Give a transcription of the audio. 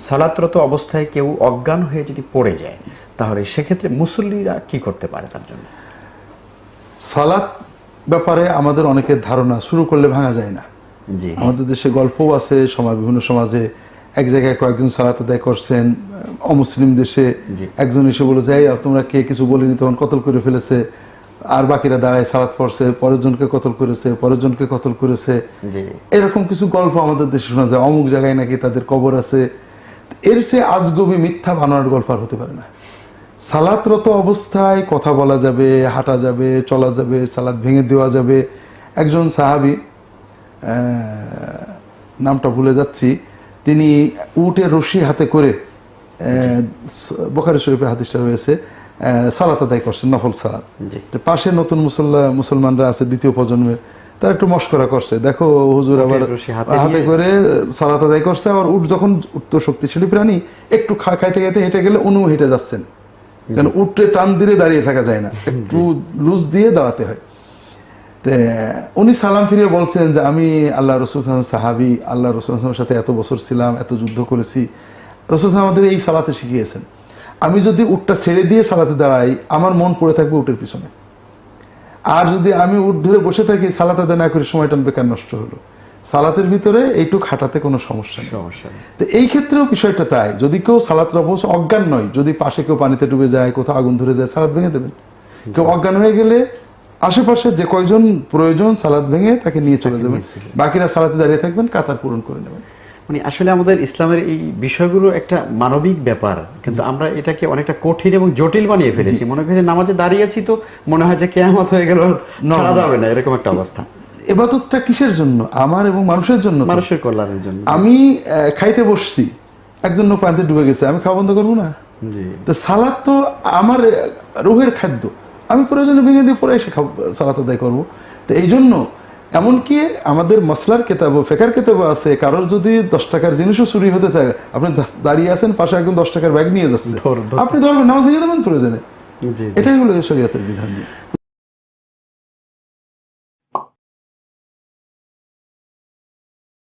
সালাতরত অবস্থায় কেউ অজ্ঞান হয়ে যদি পড়ে যায় তাহলে সেক্ষেত্রে মুসল্লিরা কি করতে পারে তার জন্য? সালাত ব্যাপারে আমাদের অনেকের ধারণা শুরু করলে ভাঙা যায় না। জি। আমাদের দেশে গল্পও আছে সমাজ বিভিন্ন সমাজে এক জায়গায় কয়েকজন সালাত আদায় করছেন অমুসলিম দেশে একজন এসে বলেছে এই তোমরা কে? কিছু বলিনি। তখন কতল করে ফেলেছে। আর বাকিরা দাঁড়ায় সালাত পড়ছে পরের জনকে কতল করেছে পরের জনকে কতল করেছে। এরকম কিছু গল্প আমাদের দেশে শোনা যায়। অমুক জায়গায় নাকি তাদের কবর আছে এর সে আজগবি মিথ্যা বানানোর গল্প আর হতে পারে না। সালাতরত অবস্থায় কথা বলা যাবে হাঁটা যাবে চলা যাবে সালাত ভেঙে দেওয়া যাবে। একজন সাহাবি নামটা ভুলে যাচ্ছি তিনি উটের রশি হাতে করে বোখারি শরীফে হাদিসটা রয়েছে সালাত আদায় করছেন নফল সালাত। তো পাশে নতুন মুসল্লা মুসলমানরা আছে দ্বিতীয় প্রজন্মের। তারা একটু মস্করা করছে। দেখো হুজুর আবার হাতে করে সালাত আদায় করছে আবার উট যখন উট শক্তিশালী প্রাণী একটু খা খাইতে খাইতে হেঁটে গেলে উনু হেঁটে যাচ্ছেন। কারণ উঠে টান দিলে দাঁড়িয়ে থাকা যায় না একটু লুজ দিয়ে দাঁড়াতে হয়। তে উনি সালাম ফিরিয়ে বলছেন যে আমি আল্লাহ রসুল সাহাবি আল্লাহ রসুল সাথে এত বছর ছিলাম এত যুদ্ধ করেছি। রসুল আমাদের এই সালাতে শিখিয়েছেন। আমি যদি উটটা ছেড়ে দিয়ে সালাতে দাঁড়াই আমার মন পড়ে থাকবে উটের পিছনে। আর যদি আমি উঠ ধরে বসে থাকি সালাতে আদায় না করি সময়টা বেকার নষ্ট হলো। সালাতের ভিতরে এইটুক হাঁটাতে কোনো সমস্যা নেই। সমস্যা তো এই ক্ষেত্রেও বিষয়টা তাই। যদি কেউ সালাত অবশ্য অজ্ঞান নয় যদি পাশে কেউ পানিতে ডুবে যায় কোথাও আগুন ধরে যায় সালাদ ভেঙে দেবেন। কেউ অজ্ঞান হয়ে গেলে আশেপাশে যে কয়জন প্রয়োজন সালাদ ভেঙে তাকে নিয়ে চলে যাবেন। বাকিরা সালাতে দাঁড়িয়ে থাকবেন কাতার পূরণ করে নেবেন। মানে আসলে আমাদের ইসলামের এই বিষয়গুলো একটা মানবিক ব্যাপার কিন্তু আমরা এটাকে অনেকটা কঠিন এবং জটিল বানিয়ে ফেলেছি। মনে করি নামাজে দাঁড়িয়েছি তো মনে হয় যে কেয়ামত হয়ে গেল ছাড়া যাবে না এরকম একটা অবস্থা। এবাদতটা কিসের জন্য? আমার এবং মানুষের জন্য মানুষের কল্যাণের জন্য। আমি খাইতে বসছি একজন লোক পানিতে ডুবে গেছে আমি খাওয়া বন্ধ করব না? জি। তো সালাদ তো আমার রুহের খাদ্য। আমি প্রয়োজনে ভেঙে দিয়ে পরে এসে খাব সালাত আদায় করব। তো এই জন্য এমনকি আমাদের মশলার কেতাব ফেকার কেতাব আছে কারোর যদি দশ টাকার জিনিসও চুরি হতে থাকে আপনি দাঁড়িয়ে আছেন পাশে একদম দশ টাকার ব্যাগ নিয়ে যাচ্ছে। আপনি ধরবেন নামাজ ভেঙে দেবেন প্রয়োজনে। এটাই হলো শরীয়তের বিধান।